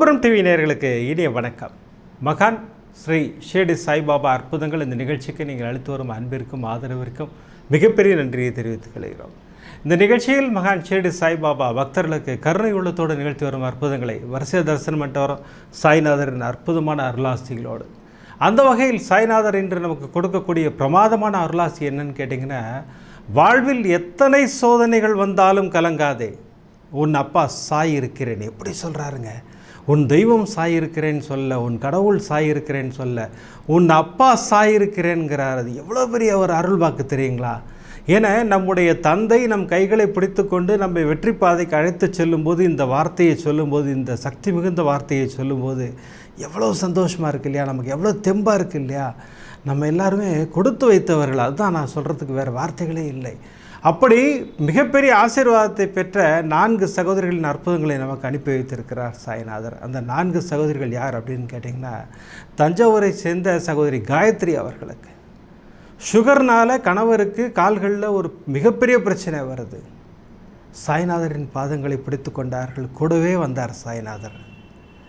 கோபுரம் டிவி நேர்களுக்கு இனிய வணக்கம். மகான் ஸ்ரீ ஷேடி சாய்பாபா அற்புதங்கள் இந்த நிகழ்ச்சிக்கு நீங்கள் அளித்து வரும் அன்பிற்கும் ஆதரவிற்கும் மிகப்பெரிய நன்றியை தெரிவித்துக் கொள்கிறோம். இந்த நிகழ்ச்சியில் மகான் ஷேடி சாய்பாபா பக்தர்களுக்கு கருணை உள்ளத்தோடு நிகழ்த்தி வரும் அற்புதங்களை வரிசை தரிசனம் பண்ணிட்டு வரும். சாய்நாதரின் அற்புதமான அருளாசிகளோடு. அந்த வகையில் சாய்நாதர் இன்று நமக்கு கொடுக்கக்கூடிய பிரமாதமான அருளாசி என்னன்னு கேட்டிங்கன்னா வாழ்வில் எத்தனை சோதனைகள் வந்தாலும் கலங்காதே. உன் அப்பா சாய் இருக்கிறேன். எப்படி சொல்கிறாருங்க உன் தெய்வம் சாயிருக்கிறேன்னு சொல்ல உன் கடவுள் சாயிருக்கிறேன்னு சொல்ல உன் அப்பா சாயிருக்கிறேங்கிறார் அது எவ்வளோ பெரிய ஒரு அருள் வாக்கு தெரியுங்களா? ஏன்னா நம்முடைய தந்தை நம் கைகளை பிடித்து கொண்டு நம்மை வெற்றி பாதைக்கு அழைத்து செல்லும்போது இந்த வார்த்தையை சொல்லும்போது இந்த சக்தி மிகுந்த வார்த்தையை சொல்லும்போது எவ்வளோ சந்தோஷமாக இருக்கு இல்லையா? நமக்கு எவ்வளோ தெம்பாக இருக்குது இல்லையா? நம்ம எல்லாருமே கொடுத்து வைத்தவர்கள். அதுதான் நான் சொல்கிறதுக்கு வேறு வார்த்தைகளே இல்லை. அப்படி மிகப்பெரிய ஆசீர்வாதத்தை பெற்ற நான்கு சகோதரிகளின் அற்புதங்களை நமக்கு அனுப்பி வைத்திருக்கிறார் சாய்நாதர். அந்த நான்கு சகோதரிகள் யார் அப்படின்னு கேட்டிங்கன்னா தஞ்சாவூரை சேர்ந்த சகோதரி காயத்ரி அவர்களுக்கு. சுகர்னால் கணவருக்கு கால்களில் ஒரு மிகப்பெரிய பிரச்சனை வருது. சாய்நாதரின் பாதங்களை பிடித்து கொண்டார்கள். கூடவே வந்தார் சாய்நாதர்.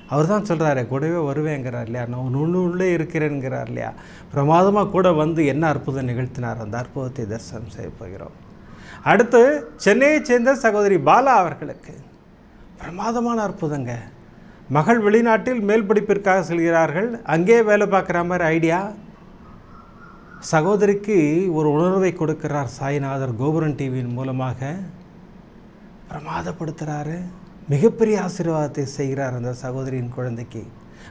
அவர் தான் சொல்கிறாரு கூடவே வருவேங்கிறார் இல்லையா? நான் உள்ளே இருக்கிறேங்கிறார் இல்லையா? பிரமாதமாக கூட வந்து என்ன அற்புதம் நிகழ்த்தினார்? அந்த அற்புதத்தை தரிசனம் செய்ய போகிறோம். அடுத்து சென்னையைச் சேர்ந்த சகோதரி பாலா அவர்களுக்கு. பிரமாதமான அற்புதங்க. மகள் வெளிநாட்டில் மேல் படிப்பிற்காக செல்கிறார்கள். அங்கே வேலை பார்க்குற மாதிரி ஐடியா. சகோதரிக்கு ஒரு உணர்வை கொடுக்கிறார் சாய்நாதர் கோபுரன் டிவியின் மூலமாக. பிரமாதப்படுத்துகிறாரு மிகப்பெரிய ஆசீர்வாதத்தை செய்கிறார் அந்த சகோதரியின் குழந்தைக்கு.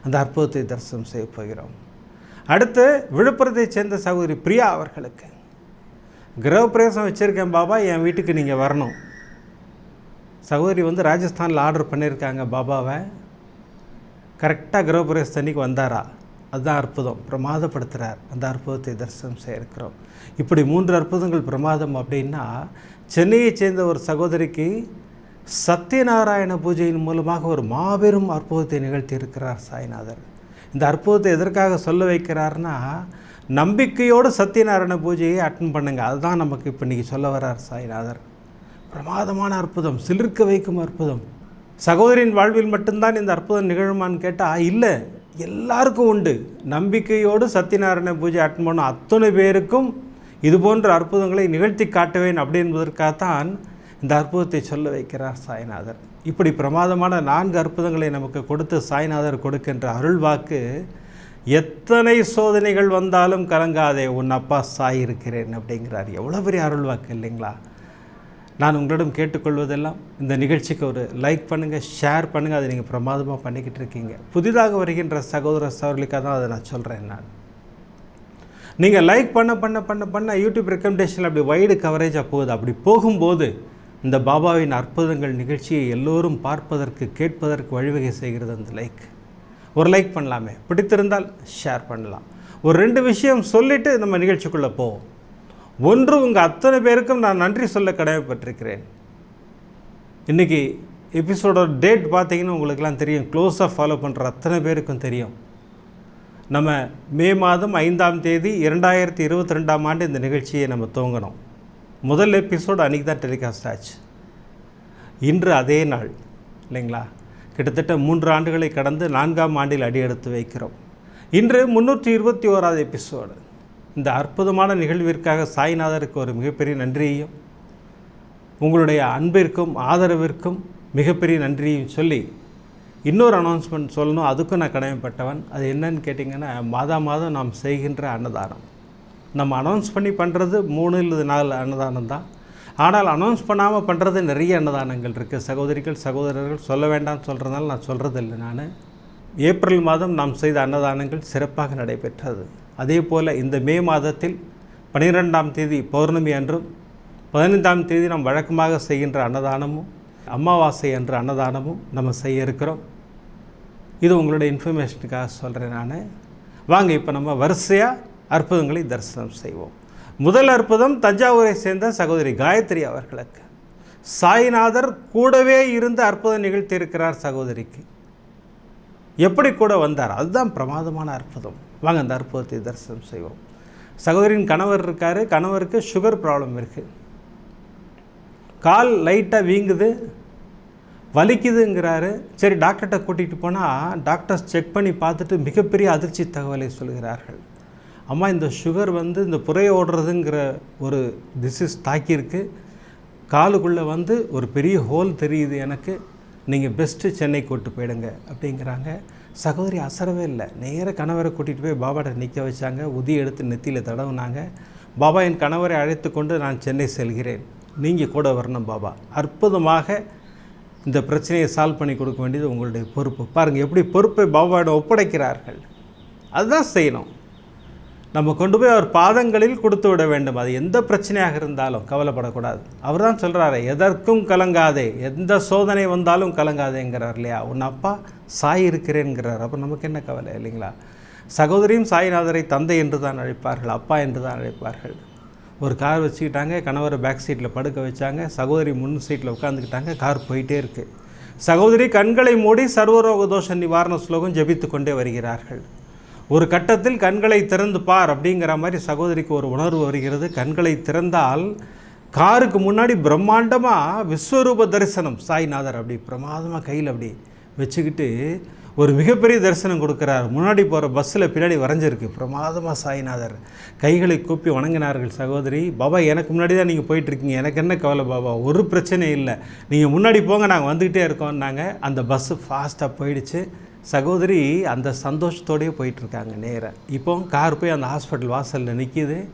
அந்த அற்புதத்தை தரிசனம் செய்ய போகிறோம். அடுத்து விழுப்புரத்தைச் சேர்ந்த சகோதரி பிரியா அவர்களுக்கு. கிரகப்பிரவேசம் வச்சுருக்கேன் பாபா என் வீட்டுக்கு நீங்கள் வரணும். சகோதரி வந்து ராஜஸ்தானில் ஆர்டர் பண்ணியிருக்காங்க பாபாவை. கரெக்டாக கிரகப்பிரவேச அன்னைக்கு வந்தாரா? அதுதான் அற்புதம். பிரமாதப்படுத்துகிறார் அந்த அற்புதத்தை தரிசனம் செய்யிருக்கிறோம் இப்படி மூன்று அற்புதங்கள் பிரமாதம் அப்படின்னா சென்னையை சேர்ந்த ஒரு சகோதரிக்கு சத்யநாராயண பூஜையின் மூலமாக ஒரு மாபெரும் அற்புதத்தை நிகழ்த்தி இருக்கிறார் சாய்நாதர். இந்த அற்புதத்தை எதற்காக சொல்ல வைக்கிறார்னா நம்பிக்கையோடு சத்யநாராயண பூஜையை அட்டன் பண்ணுங்கள் அதுதான் நமக்கு இப்போ இன்றைக்கி சொல்ல வர்றார் சாய்நாதர். பிரமாதமான அற்புதம் சிலிர்க்க வைக்கும் அற்புதம். சகோதரின் வாழ்வில் மட்டும்தான் இந்த அற்புதம் நிகழுமான்னு கேட்டால் இல்லை. எல்லாருக்கும் உண்டு. நம்பிக்கையோடு சத்யநாராயண பூஜை அட்டன் பண்ணும் அத்தனை பேருக்கும் இது போன்ற அற்புதங்களை நிகழ்த்தி காட்டுவேன் அப்படி என்பதற்காகத்தான் இந்த அற்புதத்தை சொல்ல வைக்கிறார் சாய்நாதர். இப்படி பிரமாதமான நான்கு அற்புதங்களை நமக்கு கொடுத்து சாய்நாதர் கொடுக்கின்ற அருள் வாக்கு எத்தனை சோதனைகள் வந்தாலும் கலங்காதே உன் அப்பா சாயிருக்கிறேன் அப்படிங்கிறார். எவ்வளோ பெரிய அருள் வாக்கு இல்லைங்களா? நான் உங்களிடம் கேட்டுக்கொள்வதெல்லாம் இந்த நிகழ்ச்சிக்கு ஒரு லைக் பண்ணுங்கள் ஷேர் பண்ணுங்கள் அதை நீங்கள் பிரமாதமாக பண்ணிக்கிட்டு இருக்கீங்க. புதிதாக வருகின்ற சகோதர சகோதரிக்காக தான் அதை நான் சொல்கிறேன் நான். நீங்கள் லைக் பண்ண பண்ண பண்ண பண்ண யூடியூப் ரெக்கமெண்டேஷன் அப்படி வைடு கவரேஜாக போகுது. அப்படி போகும்போது இந்த பாபாவின் அற்புதங்கள் நிகழ்ச்சியை எல்லோரும் பார்ப்பதற்கு கேட்பதற்கு வழிவகை செய்கிறது அந்த லைக். ஒரு லைக் பண்ணலாமே. பிடித்திருந்தால் ஷேர் பண்ணலாம். ஒரு ரெண்டு விஷயம் சொல்லிவிட்டு நம்ம நிகழ்ச்சிக்குள்ளே போவோம். ஒன்று உங்கள் அத்தனை பேருக்கும் நான் நன்றி சொல்ல கடமைப்பட்டிருக்கிறேன். இன்றைக்கி எபிசோடோட டேட் பார்த்தீங்கன்னா உங்களுக்கெல்லாம் தெரியும். க்ளோஸாக ஃபாலோ பண்ணுற அத்தனை பேருக்கும் தெரியும். நம்ம மே மாதம் ஐந்தாம் தேதி இரண்டாயிரத்தி இருபத்தி ரெண்டாம் ஆண்டு இந்த நிகழ்ச்சியை நம்ம துவங்கணும். முதல் எபிசோடு அன்றைக்கி தான் டெலிகாஸ்ட் ஆச்சு. இன்று அதே நாள். இல்லைங்களா? கிட்டத்தட்ட மூன்று ஆண்டுகளை கடந்து நான்காம் ஆண்டில் அடியெடுத்து வைக்கிறோம். இன்று முன்னூற்றி இருபத்தி ஓராவது எபிசோடு இந்த அற்புதமான நிகழ்விற்காக சாய்நாதருக்கு ஒரு மிகப்பெரிய நன்றியையும் உங்களுடைய அன்பிற்கும் ஆதரவிற்கும் மிகப்பெரிய நன்றியையும் சொல்லி இன்னொரு அனௌன்ஸ்மெண்ட் சொல்லணும். அதுக்கும் நான் கடமைப்பட்டவன். அது என்னன்னு கேட்டிங்கன்னா மாதா மாதம் நாம் செய்கின்ற அன்னதானம். நம்ம அனௌன்ஸ் பண்ணி பண்ணுறது மூணு இல்லை நாலு அன்னதானம் தான். ஆனால் அனௌன்ஸ் பண்ணாமல் பண்ணுறது நிறைய அன்னதானங்கள் இருக்குது சகோதரிகள் சகோதரர்கள் சொல்ல வேண்டாம்னு சொல்கிறதுனால நான் சொல்கிறதில்லை நான் ஏப்ரல் மாதம் நாம் செய்த அன்னதானங்கள் சிறப்பாக நடைபெற்றது. அதே போல் இந்த மே மாதத்தில் பன்னிரெண்டாம் தேதி பௌர்ணமி அன்றும் பதினைந்தாம் தேதி நாம் வழக்கமாக செய்கின்ற அன்னதானமும் அமாவாசை என்ற அன்னதானமும் நம்ம செய்ய இருக்கிறோம். இது உங்களுடைய இன்ஃபர்மேஷனுக்காக சொல்கிறேன் நான். வாங்க இப்போ நம்ம வரிசையாக அற்புதங்களை தரிசனம் செய்வோம். முதல் அற்புதம் தஞ்சாவூரை சேர்ந்த சகோதரி காயத்ரி அவர்களுக்கு. சாய்நாதர் கூடவே இருந்து அற்புதம் நிகழ்த்தியிருக்கிறார் சகோதரிக்கு. எப்படி கூட வந்தார்? அதுதான் பிரமாதமான அற்புதம். வாங்க அந்த அற்புதத்தை தரிசனம் செய்வோம். சகோதரின் கணவர் இருக்கார். கணவருக்கு சுகர் ப்ராப்ளம் இருக்குது கால் லைட்டாக வீங்குது வலிக்குதுங்கிறாரு. சரி டாக்டர்கிட்ட கூட்டிகிட்டு போனால் டாக்டர்ஸ் செக் பண்ணி பார்த்துட்டு மிகப்பெரிய அதிர்ச்சி தகவலை சொல்கிறார்கள். அம்மா இந்த சுகர் வந்து இந்த புறைய ஓடுறதுங்கிற ஒரு டிசீஸ் தாக்கியிருக்கு. காலுக்குள்ளே வந்து ஒரு பெரிய ஹோல் தெரியுது எனக்கு. நீங்கள் பெஸ்ட்டு சென்னை கூட்டு போயிடுங்க அப்படிங்கிறாங்க. சகோதரி அசரவே இல்லை. நேராக கணவரை கூட்டிகிட்டு போய் பாபாட்ட நிற்க வச்சாங்க. உதி எடுத்து நெத்தியில் தடவுனாங்க. பாபா என் கணவரை அழைத்து கொண்டு நான் சென்னை செல்கிறேன். நீங்கள் கூட வரணும் பாபா. அற்புதமாக இந்த பிரச்சனையை சால்வ் பண்ணி கொடுக்க வேண்டியது உங்களுடைய பொறுப்பு. பாருங்கள் எப்படி பொறுப்பை பாபாவிடம் ஒப்படைக்கிறார்கள். அதுதான் செய்யணும். நம்ம கொண்டு போய் அவர் பாதங்களில் கொடுத்து விட வேண்டும். அது எந்த பிரச்சனையாக இருந்தாலும் கவலைப்படக்கூடாது. அவர் தான் சொல்கிறாரு எதற்கும் கலங்காதே. எந்த சோதனை வந்தாலும் கலங்காதேங்கிறார் இல்லையா? உன் அப்பா சாய் இருக்கிறேங்கிறார் அப்போ நமக்கு என்ன கவலை இல்லைங்களா? சகோதரியும் சாய்நாதரை தந்தை என்று தான் அழைப்பார்கள் அப்பா என்று தான் அழைப்பார்கள். ஒரு கார் வச்சுக்கிட்டாங்க கணவரை பேக் சீட்டில் படுக்க வச்சாங்க சகோதரி முன் சீட்டில் உட்காந்துக்கிட்டாங்க கார் போயிட்டே இருக்குது சகோதரி கண்களை மூடி சர்வரோக தோஷ நிவாரண ஸ்லோகம் ஜபித்து கொண்டே வருகிறார்கள். ஒரு கட்டத்தில் கண்களை திறந்து பார் அப்படிங்கிற மாதிரி சகோதரிக்கு ஒரு உணர்வு வருகிறது. கண்களை திறந்தால் காருக்கு முன்னாடி பிரம்மாண்டமாக விஸ்வரூப தரிசனம். சாய்நாதர் அப்படி பிரமாதமாக கையில் அப்படி வச்சுக்கிட்டு ஒரு மிகப்பெரிய தரிசனம் கொடுக்குறார். முன்னாடி போகிற பஸ்ஸில் பின்னாடி வரைஞ்சிருக்கு. பிரமாதமாக சாய்நாதர். கைகளை கூப்பி வணங்கினார்கள் சகோதரி. பாபா எனக்கு முன்னாடி தான் நீங்கள் போயிட்டுருக்கீங்க. எனக்கு என்ன கவலை பாபா? ஒரு பிரச்சனையும் இல்லை. நீங்கள் முன்னாடி போங்க நாங்கள் வந்துக்கிட்டே இருக்கோம்னாங்க. அந்த பஸ்ஸு ஃபாஸ்ட்டாக போயிடுச்சு. சகோதரி அந்த சந்தோஷத்தோடையே போயிட்டுருக்காங்க நேராக இப்போ கார் போய் அந்த ஹாஸ்பிட்டல் வாசலில் நிற்கிது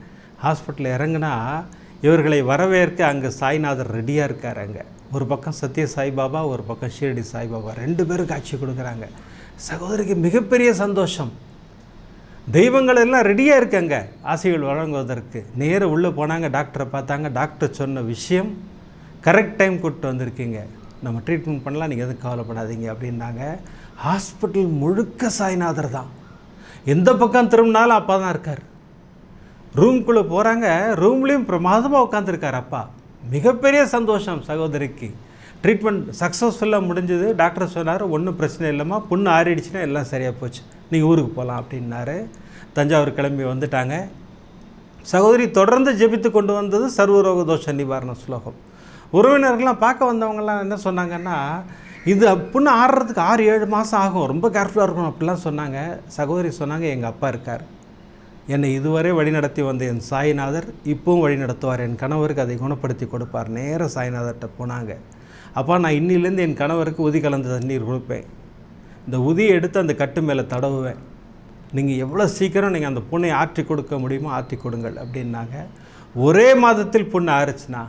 ஹாஸ்பிட்டலில் இறங்குனா இவர்களை வரவேற்க அங்கே சாய்நாதர் ரெடியாக இருக்கார் அங்கே. ஒரு பக்கம் சத்ய சாய்பாபா ஒரு பக்கம் ஷீரடி சாய்பாபா. ரெண்டு பேரும் காட்சி கொடுக்குறாங்க. சகோதரிக்கு மிகப்பெரிய சந்தோஷம். தெய்வங்கள் எல்லாம் ரெடியாக இருக்காங்க. ஆசைகள் வழங்குவதற்கு. நேராக உள்ளே போனாங்க டாக்டரை பார்த்தாங்க. டாக்டர் சொன்ன விஷயம் கரெக்ட் டைம் கூப்பிட்டு வந்திருக்கீங்க. நம்ம ட்ரீட்மெண்ட் பண்ணலாம் நீங்கள் எதுவும் கவலைப்படாதீங்க அப்படின்னாங்க. ஹாஸ்பிட்டல் முழுக்க சாய்நாதர் தான். எந்த பக்கம் திரும்பினாலும் அப்பா தான் இருக்கார். ரூம்குள்ளே போகிறாங்க ரூம்லேயும் பிரமாதமாக உட்காந்துருக்கார் அப்பா. மிகப்பெரிய சந்தோஷம் சகோதரிக்கு. ட்ரீட்மெண்ட் சக்ஸஸ்ஃபுல்லாக முடிஞ்சது. டாக்டர் சொன்னார் ஒன்றும் பிரச்சனை இல்லைம்மா. புண்ணு ஆறிடுச்சுன்னா எல்லாம் சரியாக போச்சு. நீங்கள் ஊருக்கு போகலாம் அப்படின்னாரு. தஞ்சாவூர் கிளம்பி வந்துட்டாங்க. சகோதரி தொடர்ந்து ஜெபித்து கொண்டு வந்தது சர்வரோக தோஷ நிவாரண ஸ்லோகம். உறவினர்கள்லாம் பார்க்க வந்தவங்கலாம் என்ன சொன்னாங்கன்னா இது புண்ணு ஆடுறதுக்கு ஆறு ஏழு மாதம் ஆகும். ரொம்ப கேர்ஃபுல்லாக இருக்கணும். அப்படிலாம் சொன்னாங்க. சகோதரி சொன்னாங்க எங்கள் அப்பா இருக்கார். என்னை இதுவரை வழிநடத்தி வந்த என் சாய்நாதர் இப்பவும் வழி நடத்துவார் என் கணவருக்கு அதை குணப்படுத்தி கொடுப்பார். நேராக சாய்நாதர்கிட்ட போனாங்க. அப்பா நான் இன்னிலேருந்து என் கணவருக்கு உதி கலந்த தண்ணீர் கொடுப்பேன். இந்த உதியை எடுத்து அந்த கட்டு மேலே தடவுவேன். நீங்கள் எவ்வளோ சீக்கிரம் நீங்கள் அந்த புண்ணை ஆற்றி கொடுக்க முடியுமோ ஆற்றி கொடுங்கள். அப்படின்னாங்க. ஒரே மாதத்தில் புண்ணு ஆறுச்சுண்ணா.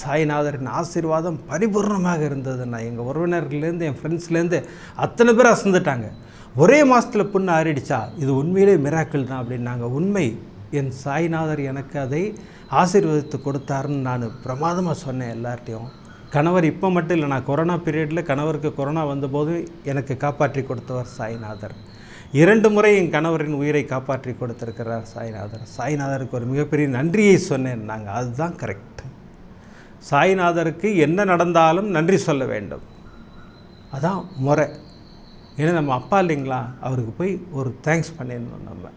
சாய்நாதரின் ஆசீர்வாதம் பரிபூர்ணமாக இருந்ததுண்ணா எங்கள் உறவினர்கள்லேருந்து என் ஃப்ரெண்ட்ஸ்லேருந்து அத்தனை பேர் அசந்துட்டாங்க. ஒரே மாதத்தில் புண்ணு ஆறிடுச்சா? இது உண்மையிலே மிராக்கள் தான் அப்படின்னாங்க. உண்மை என் சாய்நாதர் எனக்கு அதை ஆசீர்வதித்து கொடுத்தாருன்னு நான் பிரமாதமாக சொன்னேன் எல்லார்ட்டையும். கணவர் இப்போ மட்டும் இல்லை நான் கொரோனா பீரியடில் கணவருக்கு கொரோனா வந்தபோது எனக்கு காப்பாற்றி கொடுத்தவர் சாய்நாதர். இரண்டு முறை என் கணவரின் உயிரை காப்பாற்றி கொடுத்திருக்கிறார் சாய்நாதர். சாய்நாதருக்கு ஒரு மிகப்பெரிய நன்றியை சொன்னேன். நாங்கள் அதுதான் கரெக்ட் சாய்நாதருக்கு என்ன நடந்தாலும் நன்றி சொல்ல வேண்டும். அதான் முறை. ஏன்னா நம்ம அப்பா இல்லைங்களா? அவருக்கு போய் ஒரு தேங்க்ஸ் பண்ணிடணும் நம்ம.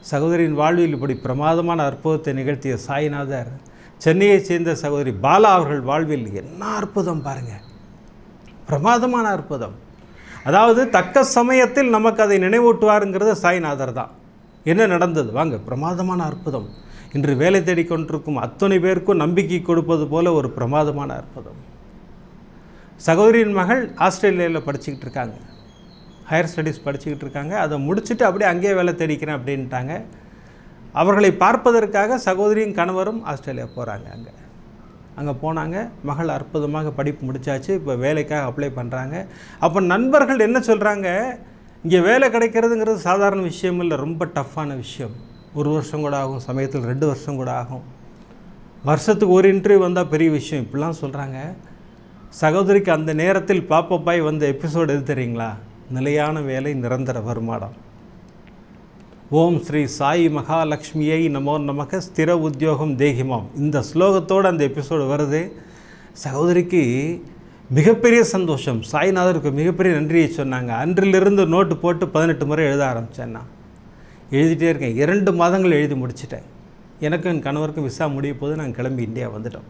சகோதரியின் வாழ்வில் இப்படி பிரமாதமான அற்புதத்தை நிகழ்த்திய சாய்நாதர் சென்னையைச் சேர்ந்த சகோதரி பாலா அவர்கள் வாழ்வில் என்ன அற்புதம் பாருங்கள் பிரமாதமான அற்புதம். அதாவது தக்க சமயத்தில் நமக்கு அதை நினைவூட்டுவாருங்கிறது சாய்நாதர் தான். என்ன நடந்தது? வாங்க பிரமாதமான அற்புதம். இன்று வேலை தேடிக்கொண்டிருக்கும் அத்தனை பேருக்கும் நம்பிக்கை கொடுப்பது போல ஒரு பிரமாதமான அற்புதம். சகோதரியின் மகள் ஆஸ்திரேலியாவில் படிச்சுக்கிட்டு இருக்காங்க. ஹையர் ஸ்டடீஸ் படிச்சுக்கிட்டு இருக்காங்க. அதை முடிச்சுட்டு அப்படியே அங்கேயே வேலை தேடிக்கிறேன் அப்படின்ட்டாங்க. அவர்களை பார்ப்பதற்காக சகோதரியும் கணவரும் ஆஸ்திரேலியா போகிறாங்க அங்கே. அங்கே போனாங்க. மகள் அற்புதமாக படிப்பு முடிச்சாச்சு. இப்போ வேலைக்காக அப்ளை பண்ணுறாங்க அப்போ நண்பர்கள் என்ன சொல்கிறாங்க இங்கே வேலை கிடைக்கிறதுங்கிறது சாதாரண விஷயம் இல்லை. ரொம்ப டஃப்பான விஷயம். ஒரு வருஷம் கூட ஆகும் சமயத்தில் ரெண்டு வருஷம் கூட ஆகும். வருஷத்துக்கு ஒரு இன்டர்வியூ வந்தால் பெரிய விஷயம். இப்படிலாம் சொல்கிறாங்க சகோதரிக்கு அந்த நேரத்தில் பாப்பப்பாய் வந்த எபிசோடு எது தெரியுங்களா? நிலையான வேலை நிரந்தர வருமானம். ஓம் ஸ்ரீ சாய் மகாலட்சுமியை நமோ நமக ஸ்திர உத்தியோகம் தேகிமாம். இந்த ஸ்லோகத்தோடு அந்த எபிசோடு வருது. சகோதரிக்கு மிகப்பெரிய சந்தோஷம். சாய்நாதருக்கு மிகப்பெரிய நன்றியை சொன்னாங்க. அன்றிலிருந்து நோட்டு போட்டு பதினெட்டு முறை எழுத ஆரம்பித்தேன் நான். எழுதிட்டே இருக்கேன். இரண்டு மாதங்கள் எழுதி முடிச்சிட்டேன். எனக்கும் என் கணவருக்கும் விசா முடிய போது நாங்கள் கிளம்பி இந்தியா வந்துட்டோம்.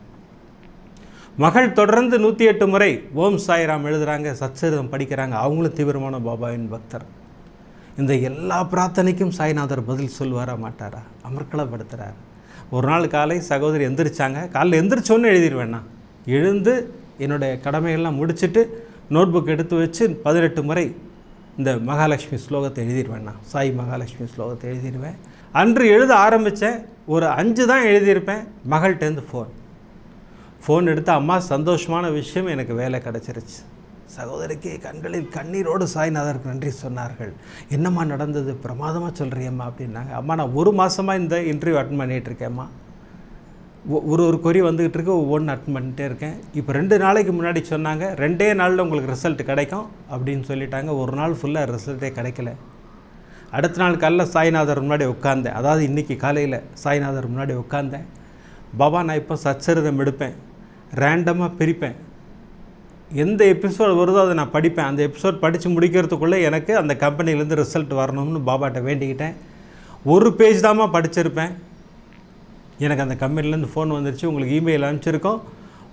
மகள் தொடர்ந்து நூற்றி எட்டு முறை ஓம் சாய்ராம் எழுதுகிறாங்க சச்சரிதம் படிக்கிறாங்க. அவங்களும் தீவிரமான பாபாவின் பக்தர். இந்த எல்லா பிரார்த்தனைக்கும் சாய்நாதர் பதில் சொல்வாரா மாட்டாரா? அமர்க்களப்படுத்துகிறார் ஒரு நாள் காலை சகோதரி எந்திரிச்சாங்க. காலைல எந்திரிச்சோன்னு எழுதிடுவேண்ணா எழுந்து என்னுடைய கடமைகள்லாம் முடிச்சுட்டு நோட் புக் எடுத்து வச்சு பதினெட்டு முறை இந்த மகாலட்சுமி ஸ்லோகத்தை எழுதிடுவேண்ணா சாய் மகாலட்சுமி ஸ்லோகத்தை எழுதிடுவேன் அன்று எழுத ஆரம்பித்தேன் ஒரு அஞ்சு தான் எழுதியிருப்பேன். மகள்கிட்டேருந்து ஃபோன் ஃபோன் எடுத்து அம்மா சந்தோஷமான விஷயம் எனக்கு வேலை கிடச்சிருச்சு. சகோதரிக்கு கண்களில் கண்ணீரோடு சாய்நாதருக்கு நன்றி சொன்னார்கள். என்னம்மா நடந்தது? பிரமாதமாக சொல்கிறியம்மா அப்படின்னாங்க. அம்மா நான் ஒரு மாதமாக இந்த இன்டர்வியூ அட்டன் பண்ணிகிட்ருக்கேம்மா ஒரு ஒரு கொரி வந்துக்கிட்டு இருக்கு ஒவ்வொன்று அட்டன் பண்ணிட்டே இருக்கேன். இப்போ ரெண்டு நாளைக்கு முன்னாடி சொன்னாங்க ரெண்டே நாளில் உங்களுக்கு ரிசல்ட் கிடைக்கும் அப்படின்னு சொல்லிட்டாங்க. ஒரு நாள் ஃபுல்லாக ரிசல்ட்டே கிடைக்கல. அடுத்த நாள் காலைல சாய்நாதர் முன்னாடி உட்காந்தேன் அதாவது இன்றைக்கி காலையில் சாய்நாதர் முன்னாடி உட்காந்தேன் பாபா நான் இப்போ சச்சரிதம் எடுப்பேன். ரேண்டமாக பிரிப்பேன். எந்த எபிசோட் வருதோ அதை நான் படிப்பேன். அந்த எபிசோட் படித்து முடிக்கிறதுக்குள்ளே எனக்கு அந்த கம்பெனிலேருந்து ரிசல்ட் வரணும்னு பாபாட்ட வேண்டிக்கிட்டேன். ஒரு பேஜ் தாம்மா படிச்சிருப்பேன். எனக்கு அந்த கம்பெனிலேருந்து ஃபோன் வந்துருச்சு உங்களுக்கு இமெயில் அனுப்பிச்சிருக்கோம்.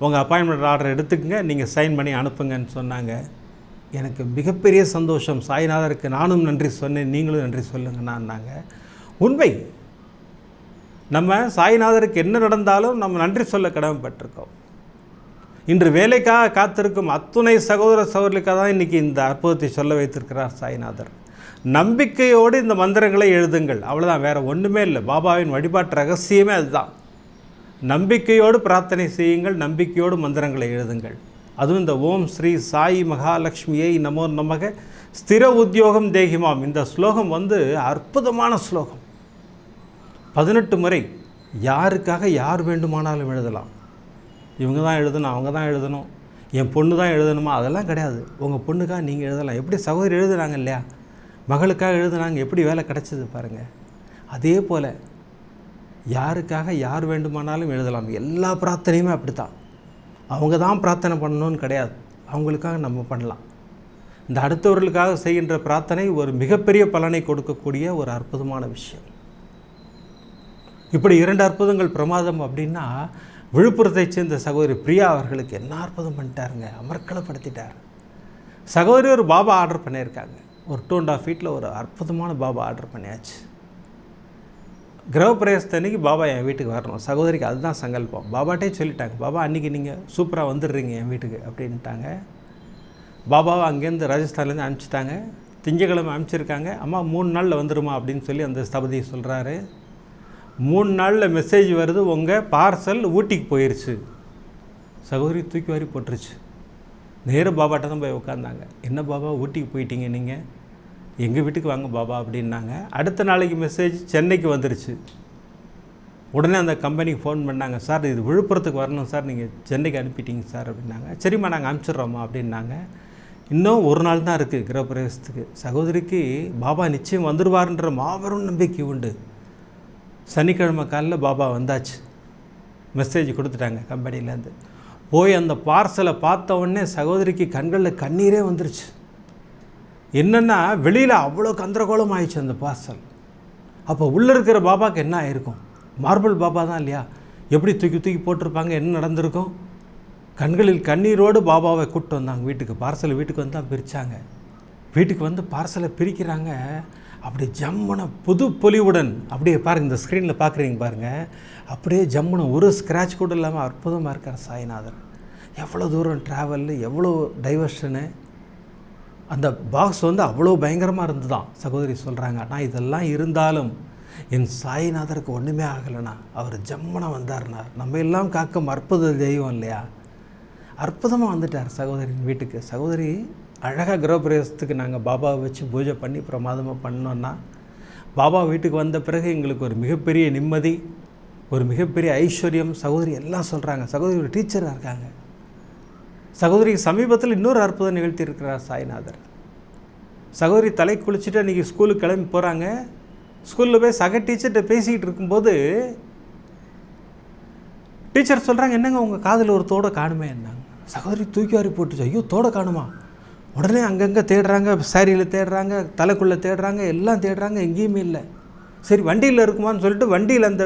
உங்கள் அப்பாயின்மெண்ட் ஆர்டர் எடுத்துக்கங்க நீங்கள் சைன் பண்ணி அனுப்புங்கன்னு சொன்னாங்க. எனக்கு மிகப்பெரிய சந்தோஷம். சாய்நாதருக்கு நானும் நன்றி சொன்னேன் நீங்களும் நன்றி சொல்லுங்கன்னாங்க உண்மை. நம்ம சாய்நாதருக்கு என்ன நடந்தாலும் நம்ம நன்றி சொல்ல கடமைப்பட்டிருக்கோம். இன்று வேலைக்காக காத்திருக்கும் அத்துணை சகோதர சகோதரிக்காக தான் இன்றைக்கி இந்த அற்புதத்தை சொல்ல வைத்திருக்கிறார் சாய்நாதர். நம்பிக்கையோடு இந்த மந்திரங்களை எழுதுங்கள். அவ்வளோதான் வேறு ஒன்றுமே இல்லை. பாபாவின் வழிபாட்டு ரகசியமே அதுதான். நம்பிக்கையோடு பிரார்த்தனை செய்யுங்கள் நம்பிக்கையோடு மந்திரங்களை எழுதுங்கள். அதுவும் இந்த ஓம் ஸ்ரீ சாய் மகாலட்சுமியை நமோ நமக. ஸ்திர உத்தியோகம் தேகிமாம். இந்த ஸ்லோகம் வந்து அற்புதமான ஸ்லோகம். பதினெட்டு முறை யாருக்காக யார் வேண்டுமானாலும் எழுதலாம். இவங்க தான் எழுதணும் அவங்க தான் எழுதணும். என் பொண்ணு தான் எழுதணுமா? அதெல்லாம் கிடையாது. உங்கள் பொண்ணுக்காக நீங்கள் எழுதலாம். எப்படி சகோதரி எழுதுனாங்க இல்லையா? மகளுக்காக எழுதுனாங்க எப்படி வேலை கிடச்சிது பாருங்கள் அதே போல் யாருக்காக யார் வேண்டுமானாலும் எழுதலாம். எல்லா பிரார்த்தனையுமே அப்படி தான் அவங்க தான் பிரார்த்தனை பண்ணணும்னு கிடையாது. அவங்களுக்காக நம்ம பண்ணலாம். இந்த அடுத்தவர்களுக்காக செய்கின்ற பிரார்த்தனை ஒரு மிகப்பெரிய பலனை கொடுக்கக்கூடிய ஒரு அற்புதமான விஷயம். இப்படி இரண்டு அற்புதங்கள் பிரமாதம் அப்படின்னா விழுப்புரத்தை சேர்ந்த சகோதரி பிரியா அவர்களுக்கு என்ன அற்புதம் பண்ணிட்டாருங்க. அமர்க்களப்படுத்திட்டார். சகோதரி ஒரு பாபா ஆர்டர் பண்ணியிருக்காங்க. ஒரு டூ அண்ட் ஆஃப் ஃபீட்டில் ஒரு அற்புதமான பாபா ஆர்டர் பண்ணியாச்சு. கிரகப்பிரவேசத்தன்னைக்கு பாபா என் வீட்டுக்கு வரணும். சகோதரிக்கு அதுதான் சங்கல்பம். பாபாட்டே சொல்லிட்டாங்க பாபா அன்றைக்கி நீங்கள் சூப்பராக வந்துடுறீங்க என் வீட்டுக்கு அப்படின்ட்டாங்க. பாபாவை அங்கேருந்து ராஜஸ்தான்லேருந்து அனுப்பிச்சிட்டாங்க. திங்கக்கிழமை அனுப்பிச்சிருக்காங்க. அம்மா மூணு நாளில் வந்துடுமா அப்படின்னு சொல்லி அந்த ஸ்தபதி சொல்கிறாரு மூணு நாளில் மெசேஜ் வருது உங்கள் பார்சல் ஊட்டிக்கு போயிடுச்சு சகோதரி தூக்கி வாரி போட்டுருச்சு. நேரு பாபாட்ட தான் போய் உட்காந்தாங்க என்ன பாபா ஊட்டிக்கு போயிட்டீங்க நீங்கள் எங்கள் வீட்டுக்கு வாங்க பாபா அப்படின்னாங்க. அடுத்த நாளைக்கு மெசேஜ் சென்னைக்கு வந்துருச்சு. உடனே அந்த கம்பெனிக்கு ஃபோன் பண்ணாங்க. சார் இது விழுப்புரத்துக்கு வரணும் சார். நீங்கள் சென்னைக்கு அனுப்பிட்டீங்க சார் அப்படின்னாங்க. சரிம்மா நாங்கள் அனுப்பிச்சிட்றோமா அப்படின்னாங்க. இன்னும் ஒரு நாள் தான் இருக்குது கிரகப்பிரவேசத்துக்கு. சகோதரிக்கு பாபா நிச்சயம் வந்துடுவார்ன்ற மாபெரும் நம்பிக்கை உண்டு. சனிக்கிழமை காலைல பாபா வந்தாச்சு. மெசேஜ் கொடுத்துட்டாங்க கம்பெனிலேருந்து போய் அந்த பார்சலை பார்த்த உடனே சகோதரிக்கு கண்களில் கண்ணீரே வந்துருச்சு. என்னென்னா வெளியில் அவ்வளோ கந்தரகோலம் ஆயிடுச்சு அந்த பார்சல். அப்போ உள்ளே இருக்கிற பாபாவுக்கு என்ன ஆயிருக்கும்? மார்பிள் பாபா தான் இல்லையா? எப்படி தூக்கி தூக்கி போட்டிருப்பாங்க? என்ன நடந்திருக்கும்? கண்களில் கண்ணீரோடு பாபாவை கூப்பிட்டு வந்தாங்க. வீட்டுக்கு பார்சலை வீட்டுக்கு வந்து தான் பிரித்தாங்க வீட்டுக்கு வந்து பார்சலை பிரிக்கிறாங்க. அப்படி ஜம்முன புது பொலிவுடன் அப்படியே பாருங்கள் இந்த ஸ்க்ரீனில் பார்க்குறீங்க பாருங்கள் அப்படியே ஜம்முனு ஒரு ஸ்க்ராட்ச் கூட இல்லாமல் அற்புதமாக இருக்கார் சாய்நாதன். எவ்வளோ தூரம் ட்ராவலு எவ்வளோ டைவர்ஷனு அந்த பாக்ஸ் வந்து அவ்வளோ பயங்கரமாக இருந்துதான். சகோதரி சொல்கிறாங்க ஆனால் இதெல்லாம் இருந்தாலும் என் சாய்நாதருக்கு ஒன்றுமே ஆகலைண்ணா. அவர் ஜம்மனா வந்தார்னார். நம்ம எல்லாம் காக்கும் அற்புத தெய்வம் இல்லையா? அற்புதமாக வந்துட்டார் சகோதரின் வீட்டுக்கு. சகோதரி அழகாக கிரகப்பிரவேசத்துக்கு நாங்கள் பாபாவை வச்சு பூஜை பண்ணி பிரமாதமாக பண்ணோன்னா பாபா வீட்டுக்கு வந்த பிறகு எங்களுக்கு ஒரு மிகப்பெரிய நிம்மதி ஒரு மிகப்பெரிய ஐஸ்வர்யம் சகோதரி எல்லாம் சொல்கிறாங்க சகோதரி ஒரு டீச்சராக இருக்காங்க. சகோதரிக்கு சமீபத்தில் இன்னொரு அற்புதம் நிகழ்த்தி இருக்கிறார் சாய்நாதர். சகோதரி தலை குளிச்சுட்டு அன்றைக்கி ஸ்கூலுக்கு கிளம்பி போகிறாங்க ஸ்கூலில் போய் சக டீச்சர்கிட்ட பேசிக்கிட்டு இருக்கும்போது டீச்சர் சொல்கிறாங்க என்னங்க உங்கள் காதில் ஒரு தோடை காணுமே? என்னங்க சகோதரி தூக்கி வாரி போட்டுச்சு. ஐயோ தோடை காணுமா? உடனே அங்கங்கே தேடுறாங்க சாரியில் தேடுறாங்க தலைக்குள்ளே தேடுறாங்க எல்லாம் தேடுறாங்க எங்கேயுமே இல்லை. சரி வண்டியில் இருக்குமான்னு சொல்லிட்டு வண்டியில் அந்த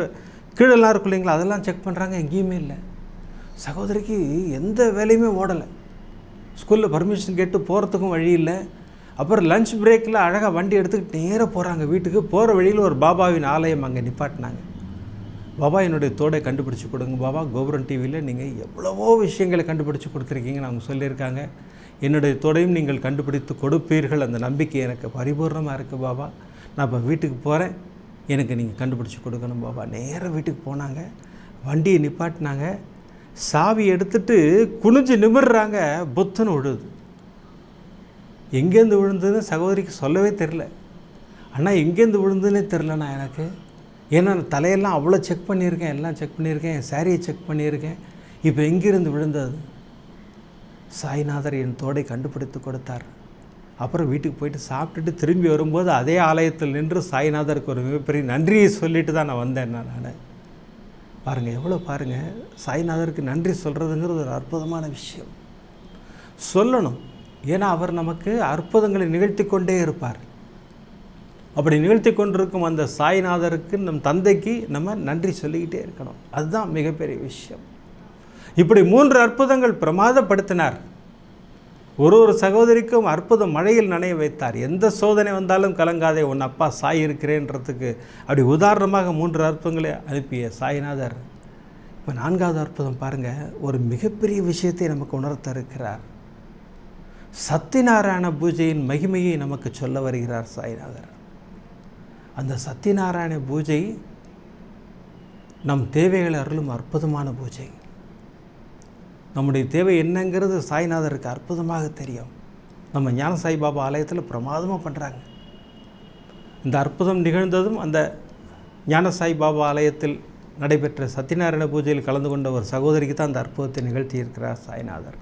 கீழெல்லாம் இருக்கும் இல்லைங்களா? அதெல்லாம் செக் பண்ணுறாங்க எங்கேயுமே இல்லை. சகோதரிக்கு எந்த வேலையுமே ஓடலை. ஸ்கூலில் பர்மிஷன் கேட்டு போகிறதுக்கும் வழி இல்லை. அப்புறம் லஞ்ச் பிரேக்கில் அழகாக வண்டி எடுத்துக்கிட்டு நேராக போகிறாங்க வீட்டுக்கு. போகிற வழியில் ஒரு பாபாவின் ஆலயம் அங்கே நிப்பாட்டினாங்க. பாபா என்னுடைய தோடை கண்டுபிடிச்சி கொடுங்க பாபா. கோபுரம் டிவியில் நீங்கள் எவ்வளவோ விஷயங்களை கண்டுபிடிச்சி கொடுத்துருக்கீங்கன்னு அவங்க சொல்லியிருக்காங்க. என்னுடைய தோடையும் நீங்கள் கண்டுபிடித்து கொடுப்பீர்கள். அந்த நம்பிக்கை எனக்கு பரிபூர்ணமாக இருக்குது பாபா. நான் இப்போ வீட்டுக்கு போகிறேன் எனக்கு நீங்கள் கண்டுபிடிச்சி கொடுக்கணும் பாபா. நேராக வீட்டுக்கு போனாங்க. வண்டியை நிப்பாட்டினாங்க. சாவி எடுத்துட்டு குனிஞ்சு நிமிர்றாங்க. புத்தன் விழுது எங்கேருந்து விழுந்ததுன்னு சகோதரிக்கு சொல்லவே தெரில அண்ணா எங்கேருந்து விழுந்துன்னே தெரிலண்ணா எனக்கு. ஏன்னா தலையெல்லாம் அவ்வளோ செக் பண்ணியிருக்கேன். எல்லாம் செக் பண்ணியிருக்கேன். என் சாரியை செக் பண்ணியிருக்கேன். இப்போ எங்கேருந்து விழுந்தது? சாய்நாதர் என் தோடை கண்டுபிடித்து கொடுத்தார். அப்புறம் வீட்டுக்கு போயிட்டு சாப்பிட்டுட்டு திரும்பி வரும்போது அதே ஆலயத்தில் நின்று சாய்நாதருக்கு ஒரு மிகப்பெரிய நன்றியை சொல்லிட்டு தான் நான் வந்தேன் நான். பாருங்கள் எவ்வளோ பாருங்கள் சாய்நாதருக்கு நன்றி சொல்கிறதுங்கிறது ஒரு அற்புதமான விஷயம். சொல்லணும். ஏன்னா அவர் நமக்கு அற்புதங்களை நிகழ்த்தி கொண்டே இருப்பார். அப்படி நிகழ்த்தி கொண்டிருக்கும் அந்த சாய்நாதருக்கு நம் தந்தைக்கு நம்ம நன்றி சொல்லிக்கிட்டே இருக்கணும். அதுதான் மிகப்பெரிய விஷயம். இப்படி மூன்று அற்புதங்கள் பிரமாதப்படுத்தினார். ஒரு ஒரு சகோதரிக்கும் அற்புத மழையில் நனைய வைத்தார். எந்த சோதனை வந்தாலும் கலங்காதே உன் அப்பா சாய் இருக்கிறேன்றதுக்கு. அப்படி உதாரணமாக மூன்று அற்புதங்களை அனுப்பிய சாய்நாதர் இப்போ நான்காவது அற்புதம் பாருங்கள் ஒரு மிகப்பெரிய விஷயத்தை நமக்கு உணர்த்த இருக்கிறார் சத்தியநாராயண பூஜையின் மகிமையை நமக்கு சொல்ல வருகிறார் சாய்நாதர். அந்த சத்தியநாராயண பூஜை நம் தேவைகளை அருளும் அற்புதமான பூஜை. நம்முடைய தேவை என்னங்கிறது சாய்நாதருக்கு அற்புதமாக தெரியும். நம்ம ஞான சாய்பாபா ஆலயத்தில் பிரமாதமாக பண்ணுறாங்க இந்த அற்புதம் நிகழ்ந்ததும் அந்த ஞான சாய்பாபா ஆலயத்தில் நடைபெற்ற சத்யநாராயண பூஜையில் கலந்து கொண்ட ஒரு சகோதரிக்கு தான் அந்த அற்புதத்தை நிகழ்த்தி இருக்கிறார் சாய்நாதர்.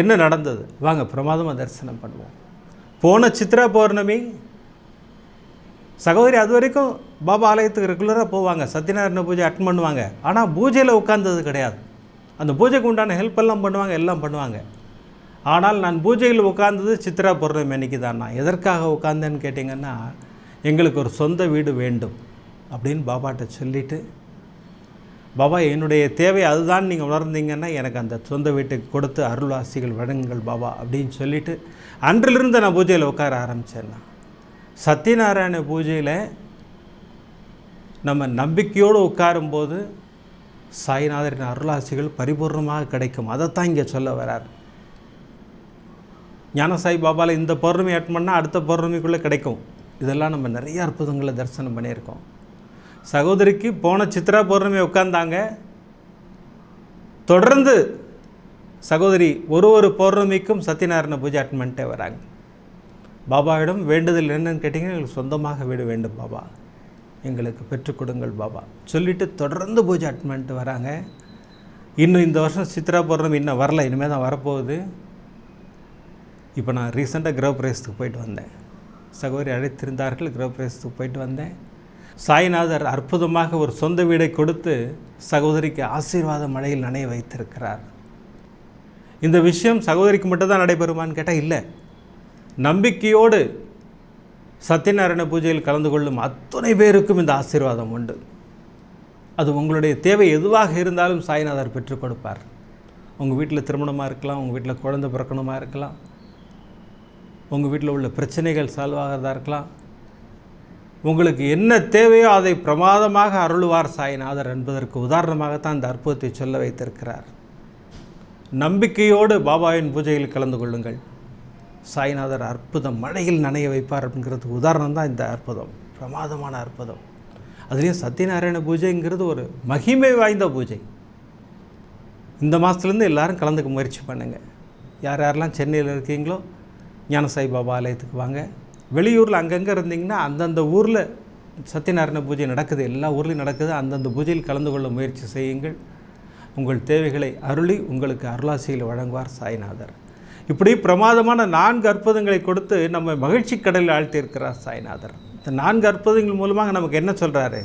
என்ன நடந்தது? வாங்க பிரமாதமாக தரிசனம் பண்ணுவோம். போன சித்ரா பௌர்ணமி சகோதரி அது வரைக்கும் பாபா ஆலயத்துக்கு ரெகுலராக போவாங்க. சத்யநாராயண பூஜை அட்டன் பண்ணுவாங்க. ஆனால் பூஜையில் உட்கார்ந்தது கிடையாது. அந்த பூஜைக்கு உண்டான ஹெல்ப் எல்லாம் பண்ணுவாங்க எல்லாம் பண்ணுவாங்க. ஆனால் நான் பூஜையில் உட்கார்ந்தது சித்ரா பௌர்ணமி அன்னைக்கு தான். நான் எதற்காக உட்கார்ந்தேன்னு கேட்டிங்கன்னா எங்களுக்கு ஒரு சொந்த வீடு வேண்டும் அப்படின்னு பாபாட்ட சொல்லிவிட்டு பாபா என்னுடைய தேவை அதுதான். நீங்கள் உணர்ந்தீங்கன்னா எனக்கு அந்த சொந்த வீட்டுக்கு கொடுத்து அருள்வாசிகள் வழங்குங்கள் பாபா அப்படின்னு சொல்லிவிட்டு அன்றிலிருந்து நான் பூஜையில் உட்கார ஆரம்பித்தேன் நான் சத்யநாராயண பூஜையில் நம்ம நம்பிக்கையோடு உட்காரும்போது சாய்நாதரின் அருளாசிகள் பரிபூர்ணமாக கிடைக்கும். அதைத்தான் இங்கே சொல்ல வரார். ஞானசாய் பாபாவில் இந்த பௌர்ணமி அட் பண்ணால் அடுத்த பௌர்ணமிக்குள்ளே கிடைக்கும். இதெல்லாம் நம்ம நிறைய அற்புதங்களை தரிசனம் பண்ணியிருக்கோம். சகோதரிக்கு போன சித்ரா பௌர்ணமி உட்காந்தாங்க தொடர்ந்து சகோதரி ஒரு ஒரு பௌர்ணமிக்கும் சத்யநாராயண பூஜை அட்மெண்ட்டே வராங்க. பாபாவிடம் வேண்டுதல் என்னன்னு கேட்டிங்கன்னா எங்களுக்கு சொந்தமாக வீடு வேண்டும் பாபா. எங்களுக்கு பெற்றுக் கொடுங்கள் பாபா. சொல்லிவிட்டு தொடர்ந்து பூஜை அட்மெண்ட்டு வராங்க. இன்னும் இந்த வருஷம் சித்ரா பௌர்ணமி இன்னும் வரல இனிமேல் தான் வரப்போகுது. இப்போ நான் ரீசெண்டாக கிரகப்பிரவேசத்துக்கு போயிட்டு வந்தேன். சகோதரி அழைத்திருந்தார்கள் கிரகப்பிரவேசத்துக்கு போயிட்டு வந்தேன். சாய்நாதர் அற்புதமாக ஒரு சொந்த வீடை கொடுத்து சகோதரிக்கு ஆசீர்வாத மழையில் நனைய வைத்திருக்கிறார். இந்த விஷயம் சகோதரிக்கு மட்டும்தான் நடைபெறுமான்னு கேட்டால் இல்லை. நம்பிக்கையோடு சத்யநாராயண பூஜையில் கலந்து கொள்ளும் அத்தனை பேருக்கும் இந்த ஆசீர்வாதம் உண்டு. அது உங்களுடைய தேவை எதுவாக இருந்தாலும் சாய்நாதர் பெற்றுக் கொடுப்பார். உங்கள் வீட்டில் திருமணமாக இருக்கலாம் உங்கள் வீட்டில் குழந்தை பிறக்கணுமா இருக்கலாம் உங்கள் வீட்டில் உள்ள பிரச்சனைகள் சால்வ் ஆகிறதா இருக்கலாம். உங்களுக்கு என்ன தேவையோ அதை பிரமாதமாக அருள்வார் சாய்நாதர் என்பதற்கு உதாரணமாகத்தான் இந்த அற்புதத்தை சொல்ல வைத்திருக்கிறார். நம்பிக்கையோடு பாபாவின் பூஜையில் கலந்து கொள்ளுங்கள். சாய்நாதர் அற்புதம் மழையில் நனைய வைப்பார் அப்படிங்கிறதுக்கு உதாரணம் தான் இந்த அற்புதம். பிரமாதமான அற்புதம். அதுலேயும் சத்யநாராயண பூஜைங்கிறது ஒரு மகிமை வாய்ந்த பூஜை. இந்த மாதத்துலேருந்து எல்லாரும் கலந்துக்க முயற்சி பண்ணுங்கள் யார் யாரெல்லாம் சென்னையில் இருக்கீங்களோ ஞானசாய் பாபா ஆலயத்துக்கு வாங்க. வெளியூரில் அங்கங்கே இருந்தீங்கன்னா அந்தந்த ஊரில் சத்யநாராயண பூஜை நடக்குது. எல்லா ஊர்லேயும் நடக்குது. அந்தந்த பூஜையில் கலந்து கொள்ள முயற்சி செய்யுங்கள். உங்கள் தேவைகளை அருளி உங்களுக்கு அருளாசியில் வழங்குவார் சாய்நாதர். இப்படி பிரமாதமான நான்கு அற்புதங்களை கொடுத்து நம்ம மகிழ்ச்சி கடலில் ஆழ்த்தியிருக்கிறார் சாய்நாதர். இந்த நான்கு அற்புதங்கள் மூலமாக நமக்கு என்ன சொல்கிறாரு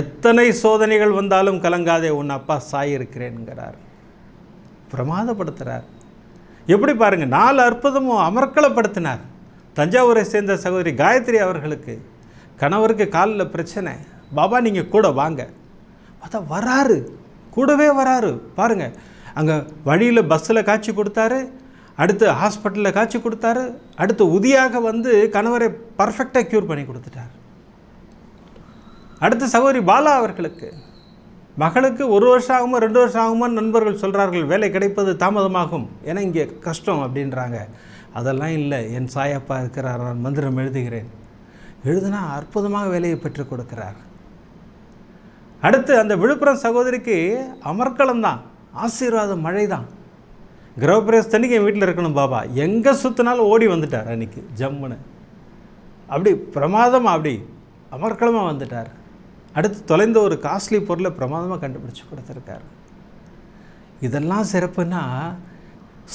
எத்தனை சோதனைகள் வந்தாலும் கலங்காதே உன் அப்பா சாய் இருக்கிறேன்கிறார் பிரமாதப்படுத்துகிறார் எப்படி பாருங்கள் நாலு அற்புதமும் அமர்க்கலப்படுத்தினார் தஞ்சாவூரை சேர்ந்த சகோதரி காயத்ரி அவர்களுக்கு கணவருக்கு காலில் பிரச்சனை பாபா நீங்கள் கூட வாங்க. பார்த்தா வராரு கூடவே வராரு. பாருங்கள் அங்கே வழியில் பஸ்ஸில் காட்சி கொடுத்தாரு அடுத்து ஹாஸ்பிட்டலில் காட்சி கொடுத்தாரு அடுத்து உதியாக வந்து கணவரை பர்ஃபெக்டாக க்யூர் பண்ணி கொடுத்துட்டார். அடுத்து சகோதரி பாலா அவர்களுக்கு மகளுக்கு ஒரு வருஷம் ஆகுமோ ரெண்டு வருஷம் ஆகுமோ நண்பர்கள் சொல்கிறார்கள் வேலை கிடைப்பது தாமதமாகும் ஏன்னா இங்கே கஷ்டம் அப்படின்றாங்க. அதெல்லாம் இல்லை என் சாயப்பா இருக்கிறார் நான் மந்திரம் எழுதுகிறேன். எழுதுனா அற்புதமாக வேலையை பெற்றுக் கொடுக்கிறார். அடுத்து அந்த விழுப்புரம் சகோதரிக்கு அமர்க்களம் தான். ஆசீர்வாத மழை தான் கிரகப்பிரவேசத்தன்னைக்கு என் வீட்டில் இருக்கணும் பாபா. எங்கே சுற்றினாலும் ஓடி வந்துட்டார் அன்னைக்கு ஜம்முன்னு. அப்படி பிரமாதமாக அப்படி அமர்க்களமாக வந்துட்டார். அடுத்து தொலைந்த ஒரு காஸ்ட்லி பொருளை பிரமாதமாக கண்டுபிடிச்சி கொடுத்துருக்காரு. இதெல்லாம் சிறப்புன்னா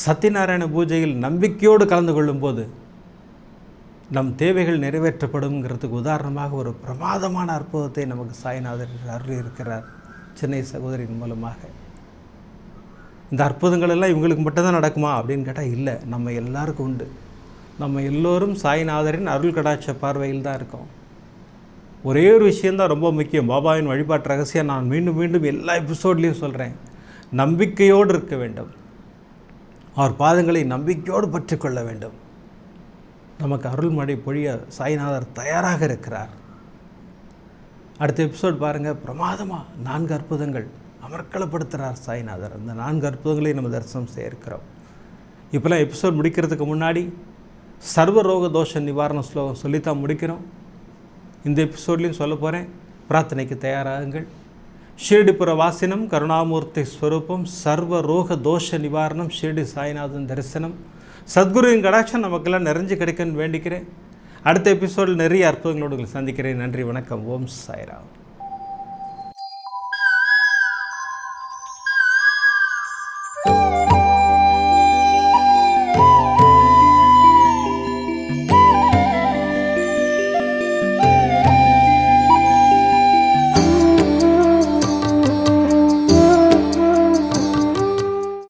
சத்யநாராயண பூஜையில் நம்பிக்கையோடு கலந்து கொள்ளும்போது நம் தேவைகள் நிறைவேற்றப்படுங்கிறதுக்கு உதாரணமாக ஒரு பிரமாதமான அற்புதத்தை நமக்கு சாய்நாதர் அருள் இருக்கிறார் சென்னை சகோதரின் மூலமாக. இந்த அற்புதங்கள் எல்லாம் இவங்களுக்கு மட்டும்தான் நடக்குமா அப்படின்னு கேட்டால் இல்லை. நம்ம எல்லாருக்கும் உண்டு. நம்ம எல்லோரும் சாய்நாதரின் அருள் கடாட்ச பார்வையில் தான் இருக்கோம். ஒரே ஒரு விஷயந்தான் ரொம்ப முக்கியம். பாபாவின் வழிபாட்டு ரகசியம் நான் மீண்டும் மீண்டும் எல்லா எபிசோட்லேயும் சொல்கிறேன் நம்பிக்கையோடு இருக்க வேண்டும். அவர் பாதங்களை நம்பிக்கையோடு பற்றி கொள்ள வேண்டும். நமக்கு அருள்மழை பொழிய சாய்நாதர் தயாராக இருக்கிறார். அடுத்த எபிசோட் பாருங்கள் பிரமாதமாக நான்கு அற்புதங்கள். அமர்க்களப்படுத்துகிறார் சாய்நாதர். அந்த நான்கு அற்புதங்களையும் நம்ம தரிசனம் செய்ய இருக்கிறோம் இப்போலாம் எபிசோட் முடிக்கிறதுக்கு முன்னாடி சர்வ ரோக தோஷ நிவாரண ஸ்லோகம் சொல்லித்தான் முடிக்கிறோம். இந்த எபிசோட்லேயும் சொல்ல போகிறேன் பிரார்த்தனைக்கு தயாராகுங்கள். ஷீர்டிபுர வாசினம் கருணாமூர்த்தி ஸ்வரூபம் சர்வ ரோக தோஷ நிவாரணம் ஷீர்டி சாய்நாதன் தரிசனம். சத்குருவின் கடாட்சம் நமக்கெல்லாம் நிறைஞ்சு கிடைக்குன்னு வேண்டிக்கிறேன். அடுத்த எபிசோடில் நிறைய அற்புதங்களோடு உங்களை சந்திக்கிறேன். நன்றி வணக்கம். ஓம் சாய்ராம்.